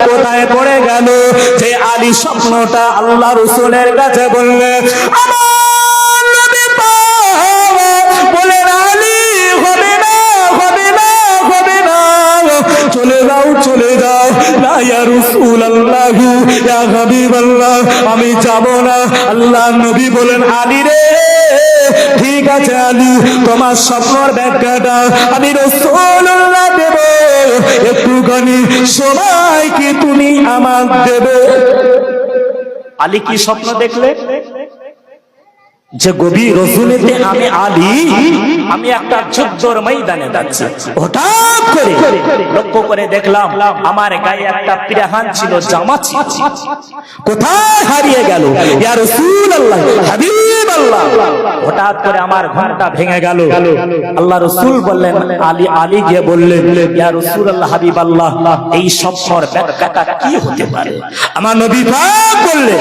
কোথায় পড়ে গেল? যে আলী স্বপ্নটা আল্লাহ রসুলের কাছে বললে আমার না, ইয়া রাসূল আল্লাহ ইয়া হাবিব আমি যাব না। আল্লাহ নবী বলেন, আলী রে, ঠিক আছে আলী, তোমার স্বপ্নর ব্যাখ্যাটা আমি রসুল্লাহ দেব। একটুখানি সময় কি তুমি আমার দেবে? আলী কি স্বপ্ন দেখলে? যে গভীর রজনীতে আমি আলী, আমি একটা যুদ্ধর ময়দানে যাচ্ছি। হঠাৎ করে লক্ষ্য করে দেখলাম আমার গায়ে একটা পিরাহান ছিল, জামা কোথায় হারিয়ে গেল? ইয়া রাসূলুল্লাহ হাবিব আল্লাহ হঠাৎ করে আমার ঘণ্টা ভেঙে গেল। আল্লাহ রসুল বললেন, আলী আলী গিয়ে বললেন, ইয়া রাসূলুল্লাহ হাবিব আল্লাহ এই স্বপ্নর ব্যাখ্যাটা কি হতে পারে? আমার নবী বললেন,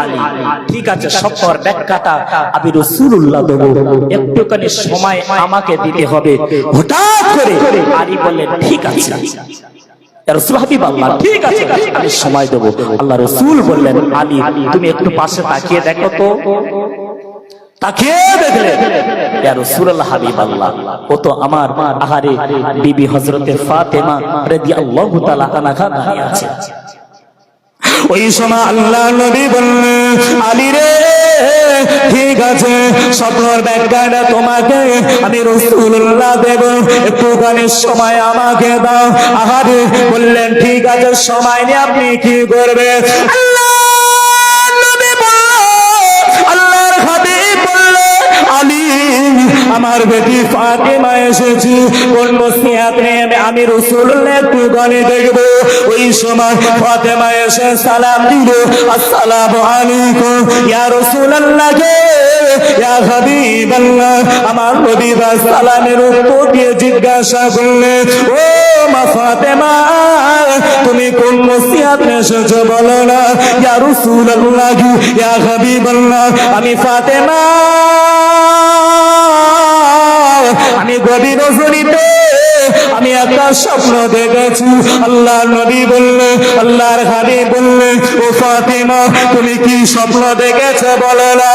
আলী, ঠিক আছে স্বপ্নর ব্যাখ্যাটা আমি রসুল্লাহ দেবো। একটুখানি সময় আমাকে দিতে হবে। হঠাৎ করে আলী বললেন ঠিক আছে। আমি সময় দেবো। আল্লাহ রসুল বললেন, আলী, তুমি একটু পাশে তাকিয়ে দেখো তো। আল্লাহ নবী বললেন, আলী রে ঠিক আছে, স্বপ্নর ব্যাখ্যাটা তোমাকে আমি রসুল্লাহ দেব। একটুখানি সময় আমাকে দাও। আহারে বললেন, ঠিক আছে, সময় নিয়ে আপনি কি করবে আলী আমার বেটি ফাতেমা এসেছি। কোন নিয়ে আমি রসুল্লাহ একটু গানে দেখব। ওই সময় ফাতেমা এসে সালাম দিল। আসসালামু আলাইকুম। ইয়া রাসূলুল্লাহ কে? ইয়া হাবিবাল্লাহ। আমার নবী সালামের উত্তর দিয়ে জিজ্ঞাসা করলে, ও মা ফাতেমা, তুমি কোন নিয়ে এসেছ? বলো না। ইয়া রাসূলুল্লাহ ইয়া হাবিবাল্লাহ। আমি ফাতেমা। আমি গভীর নজরিতে আমি একটা স্বপ্ন দেখেছি। আল্লাহ নদী বললে, আল্লাহর হাবি বললে, ও ফাতেমা, তুমি কি স্বপ্ন দেখেছ? বলে না।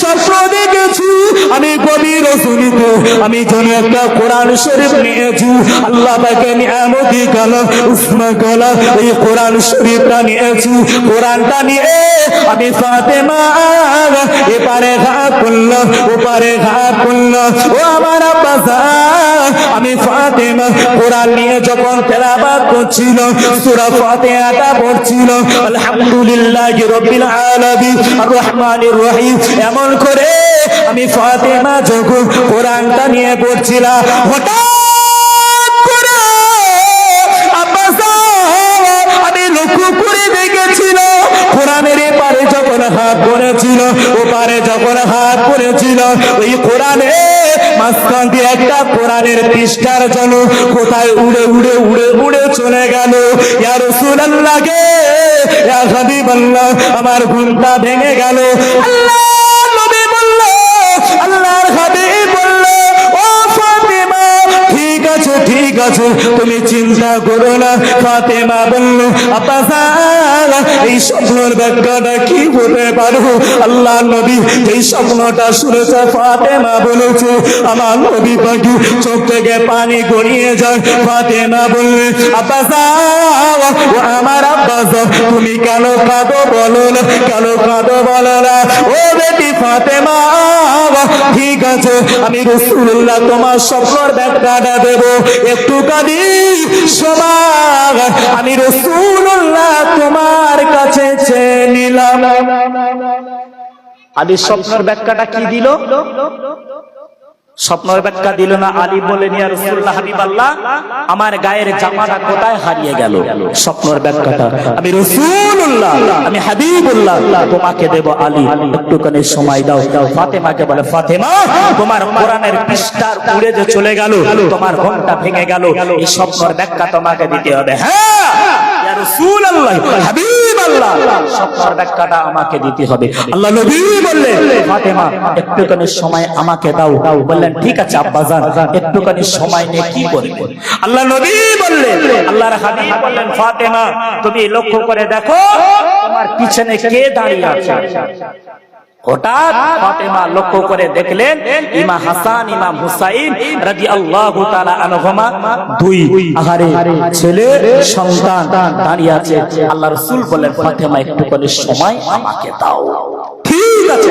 স্বপ্ন দেখেছি। আমি কবি রসুলিতে আমি যেন একটা কোরআন শরীফ নিয়েছি। আল্লাহ তাকে নিয়ামতি কালাম উসমা কালাম এই কোরআন শরীফটা নিয়েছি। কোরআনটা নিয়ে আমি ফাতেমা এপারে ঘা করল, ওপারে ঘা করল। ও আমার আব্বাস আমি ফাতেমা কোরআন নিয়ে যখন তেলাবাদ করছিল, সূরা ফাতিহাটা পড়ছিল, আলহামদুলিল্লাহি রাব্বিল আলামিন আর রহমানির রহিম। এমন করে আমি ফাতেমা যখন কোরআনটা নিয়ে পড়ছিলাম, হঠাৎ পড়েছিল ওপারে যখন হাত পড়েছিল, ওই কোরআনে মাঝখান দিয়ে একটা কোরআনের পৃষ্ঠার জন্য কোথায় উড়ে উড়ে উড়ে উড়ে চলে গেল। ইয়ার রাসূলুল্লাহ লাগে আমার ঘুমটা ভেঙে গেল। আল্লাহ! আছে, ঠিক আছে, তুমি চিন্তা করো না। ফাতেমা বলল আব্বাসা এই স্বপ্নের ব্যাখ্যাটা কি হতে পারো? আল্লাহ নবী এই স্বপ্নটা শুনেছে, ফাতেমা বলেছে, আমার নবী পাখি চোখ থেকে পানি গড়িয়ে যায়। ফাতেমা বললে আব্বাসা ও আমার আব্বাস তুমি কেন কাঁদো বলো না, কেন কাঁদো বলো না? ও বেটি ফাতেমা, ঠিক আছে, আমি রসুল্লাহ তোমার স্বপ্নর ব্যাখ্যাটা দেব। একটু কাঁদি সবার। আমি রসুল্লাহ তোমার কাছে চেয়ে নিলাম। আমি স্বপ্নের ব্যাখ্যাটা কি দিল? স্বপ্নের ব্যাখ্যা দিল না আলী বলেন ইয়া রাসূলুল্লাহ হাবিবাল্লাহ আমার গায়ের জামাটা কোথায় হারিয়ে গেল? স্বপ্নের ব্যাখ্যাটা, আমি রাসূলুল্লাহ, আমি হাবিবুল্লাহ, তোমাকে দেব আলী, একটুখানি সময় দাও। ফাতেমাকে বলে, ফাতেমা, তোমার কোরআনের পৃষ্ঠার উড়ে যে চলে গেল, তোমার ঘোমটা ভেঙে গেল, এই স্বপ্নের ব্যাখ্যা তোমাকে দিতে হবে। হ্যাঁ! ইয়া হাবিব আল্লাহ সবার ব্যাখ্যাটা আমাকে দিতে হবে। আল্লাহ নবী বললেন ফাতেমা একটুখানি সময় আমাকে দাও। বললেন ঠিক আছে আব্বাজান একটুখানি সময় নিয়ে কি করবে? আল্লাহ নবী বললেন আল্লাহর হাবিব বললেন ফাতেমা তুমি লক্ষ্য করে দেখো তোমার পিছনে কে দাঁড়িয়ে আছে? হঠাৎ ফাতেমা লক্ষ্য করে দেখলেন ইমা হাসান ইমাম হুসাইন রাজি আল্লাহ আনহুমা দুই আহারে ছেলে সন্তান দাঁড়িয়ে আছে। আল্লাহ রসুল বলেন ফাতেমা একটুখানি করে সময় আমাকে দাও। ঠিক আছে।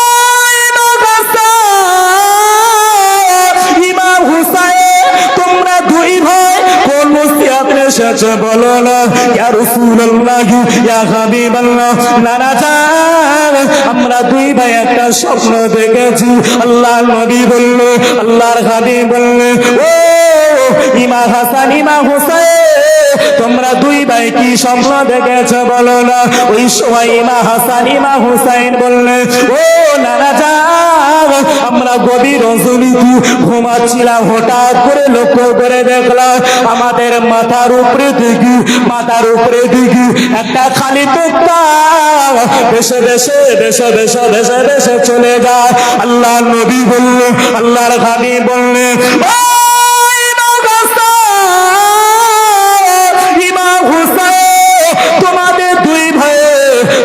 এসেছে বলো না, ইয়া রাসূলুল্লাহ, ইয়া হাবিবাল্লাহ, নানা আমরা দুই ভাই একটা স্বপ্ন দেখেছি। আল্লাহ নবী বলল, আল্লাহর হাবিব বলল, ও ইমা হাসান, ইমা হুসাইন, তোমরা দুই ভাই কি স্বপ্ন দেখেছ বলো না? ওই সময় ইমা হাসান, ইমা হুসাইন বললে, ও নানা যান আমরা গভীর রজনীতি ঘুমাচ্ছিলাম, হঠাৎ করে লক্ষ্য করে দেখলাম, আমাদের মাথার উপরে দিঘি মাথার উপরে দিঘি একটা খালি টুকটা দেশে দেশে দেশে দেশে দেশে দেশে চলে যায়। আল্লাহ নবী বললে আল্লাহর খানি বললে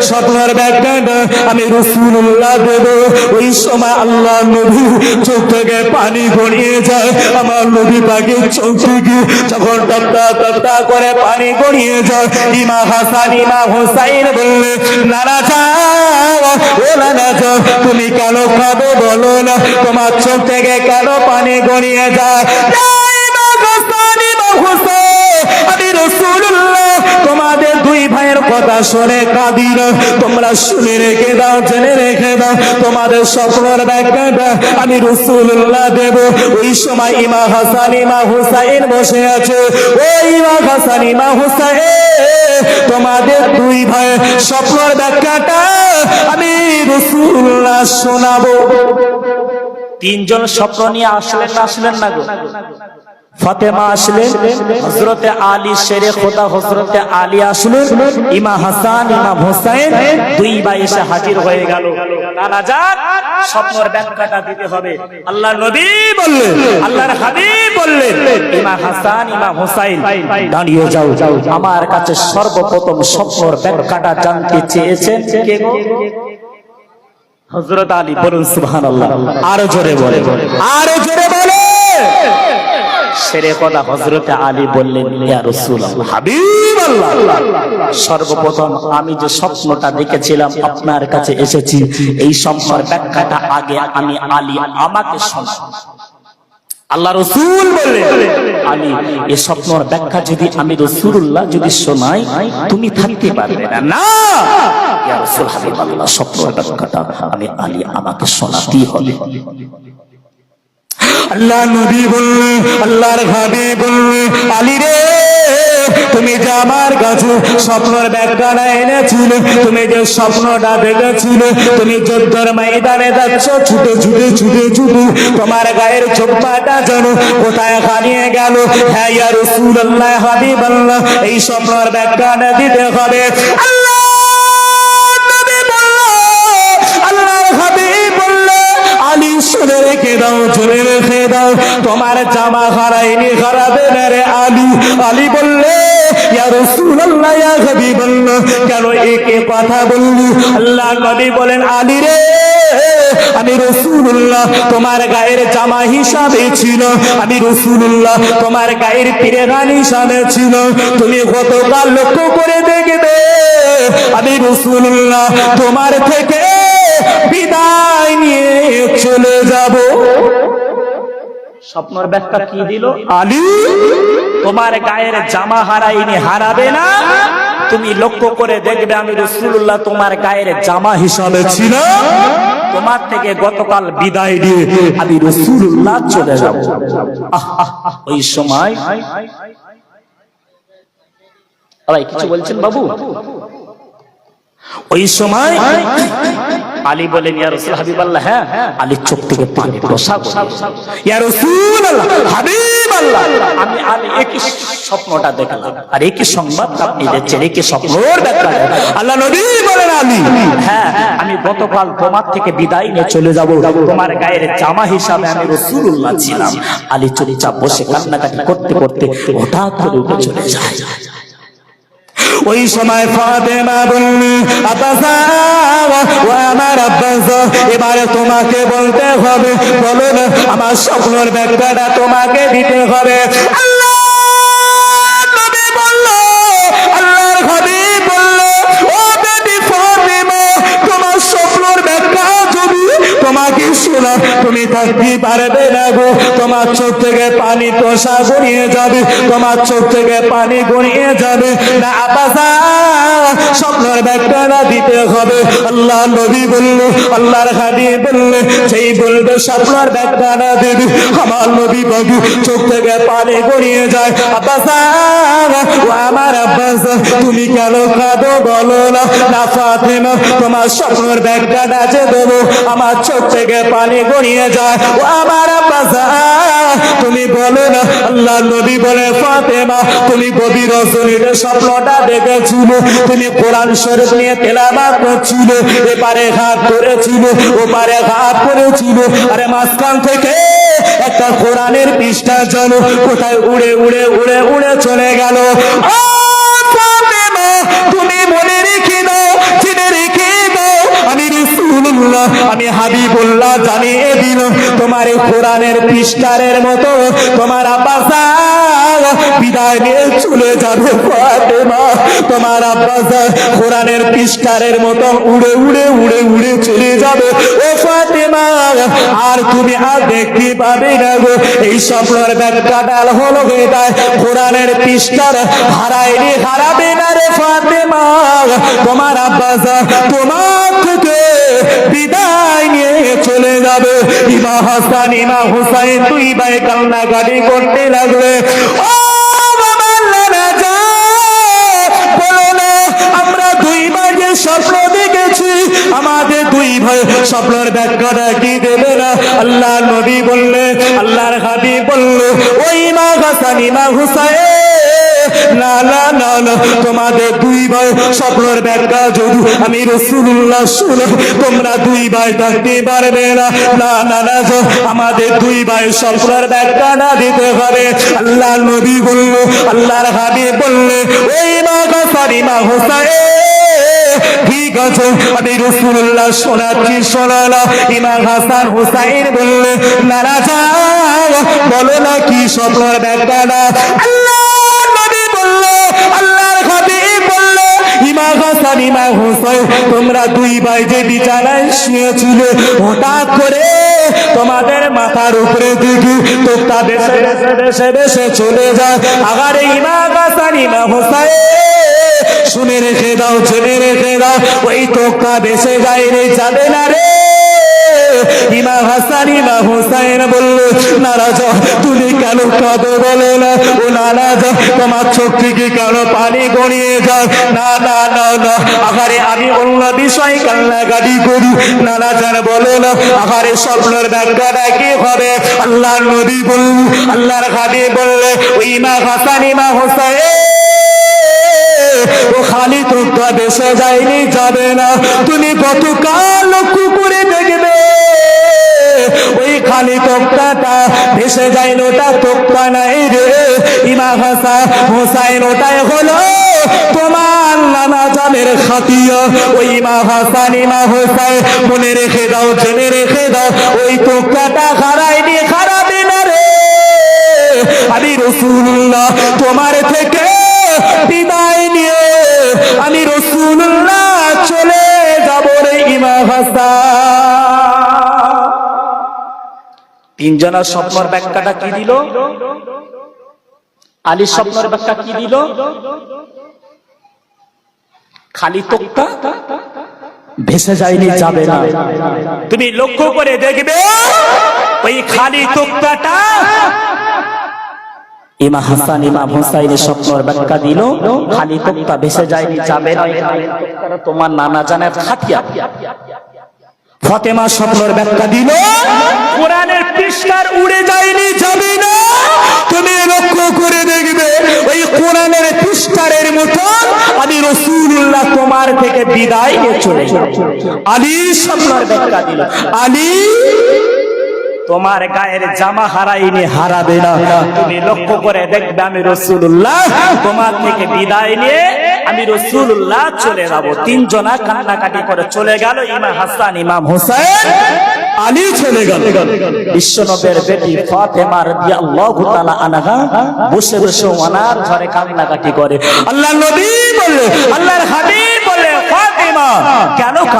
স্বপ্নের ব্যাখ্যাটা আমি রসুল্লাহ দেব। ওই সময় আল্লাহ নবী চোখ থেকে পানি গড়িয়ে যায়। আমার নবী পাখির চোখ থেকে যখন টপটা টপটা করে পানি গড়িয়ে যায়, ইমা হাসান, ইমা হুসাইন বললে, নানা যাও, ও নানা যাও, তুমি কেন খাবে বলো না, তোমার চোখ থেকে কেন পানি গড়িয়ে যায়? কথা শুনে কাঁদি তোমরা শুনে রেখে দাও, জেনে রেখে দাও, তোমাদের স্বপ্নের ব্যাখ্যাটা আমি রসুল্লাহ দেব। ওই সময় ইমা হাসান ইমা হুসাইন বসে আছে। ও ইমা হাসান ইমা হুসাইন, তোমাদের দুই ভাই স্বপ্নের ব্যাখ্যাটা আমি রসুল্লাহ শোনাবো। তিনজন স্বপ্ন নিয়ে আসলেন না আসলেন না গো? ফাতেমা আসলেন হজরতে আলী, শেরে খোদা হজরতে আলী আসলেন ইমা হাসান, ইমাম হোসাইন, দুই ভাই এসে হাজির হয়ে গেল। নানা যাক স্বপ্নের ব্যাখ্যাটা দিতে হবে। আল্লাহ নবী বললেন, আল্লাহর হাবিব বললেন ইমা হাসান, ইমাম হোসাইন, দাঁড়িয়ে যাও। আমার কাছে সর্বপ্রথম স্বপ্নের ব্যাখ্যাটা জানতে চেয়েছেন কে গো? হজরত আলী বলুন সুবহান আল্লাহ আরও জোরে বলে আরও জোরে বলে সর্বপ্রথম আমি যে স্বপ্নটা দেখেছিলাম আপনার কাছে এসেছি, এই স্বপ্নের ব্যাখ্যাটা আগে আমি আলী আমাকে আল্লাহ রসুল বললেন, আলী এই স্বপ্নের ব্যাখ্যা যদি আমি রসুল্লাহ যদি শোনাই, তুমি থাকতে পারবে না। না! স্বপ্নের ব্যাখ্যাটা আমি আলী আমাকে শোনাতেই হবে। আল্লাহ নবী বললে, আল্লাহর ভাবি বললে, আলী রে, তুমি যে আমার কাছে স্বপ্নের ব্যাখ্যাটা এনেছিলে, তুমি যে স্বপ্নটা দেখেছিলে, তুমি যুদ্ধের ময়দানে যাচ্ছ, ছুটে ছুটে ছুটে ছুটে, তোমার গায়ের চোপাটা যেন কোথায় হারিয়ে গেল। হ্যাঁ ইয়া রাসূলুল্লাহ হাবিবাল্লাহ, এই স্বপ্নের ব্যাখ্যাটা দিতে হবে। আল্লাহ রেখে দাও শুনে রেখে দাও। তোমার জামা হারাইনি হারাবে রে আলী। আলী বললে কেন একে কথা বললি? আল্লাহ নবী বলেন রে, আমি রসুল্লাহ তোমার গায়ের জামা হিসাবে ছিল। আমি রসুল্লাহ তোমার গায়ের হিসাবে ছিল। তুমি গতকাল লক্ষ্য করে দেখবে? আমি রসুল্লাহ তোমার থেকে বিদায় নিয়ে চলে যাব। স্বপ্নর ব্যাখ্যা কি দিল? আলী? তোমার গায়ের জামা হারাইনি হারাবে না? তুমি লক্ষ্য করে দেখবে আমি রসুল্লাহ তোমার গায়ের জামা হিসাবে ছিল তোমার থেকে গতকাল বিদায় দিয়ে আমি রসুল্লাহ চলে যাব। ওই সময় কিছু বলছেন বাবু? ওই সময় আলী বলেন ইয়া রাসূল হাবিবাল্লাহ হ্যাঁ আলী চোখ থেকে পানি করে ইয়া রাসূলুল্লাহ হাবিব একই স্বপ্নটা দেখলাম। আর একই সংবাদ আপনি দিচ্ছেন একই স্বপ্নর ব্যাখ্যা। দেন। আল্লাহ নবী বলেন আলী হ্যাঁ আমি গতকাল তোমার থেকে বিদায় নিয়ে চলে যাব। তোমার গায়ের জামা হিসাবে আমি রসুল্লাহ ছিলাম। আলী চুপচাপ বসে কান্নাকাটি করতে করতে হঠাৎ করে উঠে চলে যায়। ওই সময় ফাতেমা বললি আমার আব্বাস, এবারে তোমাকে বলতে হবে, বলো না, আমার স্বপ্নের ব্যাগটা তোমাকে দিতে হবে। তুমি থাকতে পারবে না গো। তোমার চোখ থেকে পানি তোষা গড়িয়ে যাবে। তোমার চোখ থেকে পানি গড়িয়ে যাবে। না আবাসা স্বপ্নের দিতে হবে। আল্লাহ নবী আল্লাহর হাদি বললে সেই বলবে স্বপ্নের দেবে। আমার নবী বাবু চোখ থেকে পানি গড়িয়ে যায়। আবাসা ও আমার আব্বাস তুমি কেন কাঁদো বলো না। না তোমার স্বপ্নের ব্যাখ্যাটা যে দেবো। আমার চোখ থেকে পানি গড়িয়ে যায়। ও আমার তুমি বলো না আল্লাহ নবী বলে ফাতেমা তুমি কবি রজনীতে স্বপ্নটা দেখেছিল তুমি কোরআন শরীফ নিয়ে তেলাবাদ করছিল এপারে হাত করেছিল ওপারে হাত করেছিল। আরে মাঝখান থেকে একটা কোরআনের পৃষ্ঠা যেন কোথায় উড়ে উড়ে উড়ে উড়ে চলে গেল। ও ফাতেমা, তুমি রাসূলুল্লাহ, আমি হাবিবুল্লাহ জানিয়ে দিল তোমার কোরআনের পৃষ্ঠারের মতো তোমার আব্বাসা বিদায় নিয়ে চলে যাবে তোমার আব্বাসা কোরআনের পৃষ্ঠারের মতো উড়ে উড়ে উড়ে উড়ে চলে যাবে। ও ফাতেমা, আর তুমি আর দেখতে পাবে না গো, এই স্বপ্নের ব্যাখ্যাটা হলো এটাই কোরআনের পৃষ্ঠার হারাইনি হারাবে না রে ফাতেমা। তোমার আব্বাস তোমার বিদায় নিয়ে চলে যাবে। ইমা হাসান, ইমা হুসাইন দুই ভাই কান্নাকাটি করতে দেখেছি। আমাদের দুই ভাই স্বপ্নের ব্যাখ্যাটা কি দেবে না? আল্লাহ নবী বললে, আল্লাহর হাবি বলল, ওই মা হাসান, ইমা হুসাইন। না না না না। তোমাদের দুই ভাই স্বপ্নের ব্যাখ্যা যদি আমি রসুল্লাহ শুনে তোমরা দুই ভাই থাকতে পারবে না। না না না আমাদের দুই ভাই স্বপ্নের ব্যাখ্যা না দিতে আল্লাহ নবী বলল, আল্লাহর বললে, ওই মা মা ঠিক আছে, আমি রসুল্লাহ শোনাচ্ছি শোনালা ইমাম হাসান হুসাইন বললে বলো না কি স্বপ্নের ব্যাখ্যাটা আল্লাহ হোসেন তোমরা দুই ভাই যে শুয়েছিল, হঠাৎ করে তোমাদের মাথার উপরে দিকে তোতা দেশে দেশে দেশে দেশে চলে যায়। আগারে ইমা হাসান হোসেন শুনে রেখে দাও, জেনে রেখে দাও, ওই তোকা বেসে যায় রে যাবে না রে। ইমা হাসান ইমা হুসাইন বলল নারাজ তুমি কেন কাঁদো বলো না? ও নারাজ তোমার চোখ থেকে কেন পানি গড়িয়ে যাও না না না না, আহারে, আমি অন্য বিষয় কান্নাকাটি করি। নানা জান বলো না, আহারে, স্বপ্নের ব্যাখ্যাটা কি হবে? আল্লাহর নবী বলল, আল্লাহর হাবি বললে ওই ইমা হাসান ইমা হুসাইন, ও খালি তোকা বেসে যায়নি, যাবে না। তুমি গতকাল লক্ষ্য করে দেখবে ওই খালি তোকাটা ভেসে যায় ওটা তোকা নাই রে। ইমা হাসা হোসাইন, ওটাই হলো তোমার নানা জানের খাতিয়া। ওই ইমা হাসান ইমা হোসাইন, মনে রেখে দাও, জেনে রেখে দাও, ওই তোকাটা হারাইনি খারাপি না রে। আমি রসুল্লাহ, তোমার থেকে বিদায় নিয়ে আমি রসুল্লাহ চলে যাব রে ইমা হাসা তিনজনের স্বপ্নের ব্যাখ্যাটা কি দিল? আলীর স্বপ্নের ব্যাখ্যা কি দিল? খালি তোক্তা ভেসে যায়নি, যাবে না। তুমি লক্ষ্য করে দেখবে ওই খালি তোক্তাটা ইমা হাসান, ইমাম হুসাইনের স্বপ্নের ব্যাখ্যা দিল, খালি তোক্তা ভেসে যায়নি, যাবে না। তোমার নানা জানের খাটিয়া। ফতেমা স্বপ্নের ব্যাখ্যা দিল কোরআনের পৃষ্ঠার উড়ে যায়নি যাবে না তুমি লক্ষ্য করে দেখবে মতন আমি রসুল্লাহ তোমার থেকে বিদায় নিয়ে চলে আলী স্বপ্নের ব্যাখ্যা দিল আলী তোমার গায়ের জামা হারাইনি হারাবে না। তুমি লক্ষ্য করে দেখবে আমি রসুল্লাহ তোমার থেকে বিদায় নিয়ে আমি রসুল্লাহ চলে যাব। তিনজনা কান্নাকাটি করে চলে গেল ইমাম হাসান, ইমাম হোসেন আলী চলে গেল। বিশ্বনবের বেটি ফাতেমা রাদিয়াল্লাহু তাআলা আনহা বসে বসে ওনার ঘরে কান্নাকাটি করে। নবী বলে আল্লাহর হাবিব বলে ফাতেমা, কেন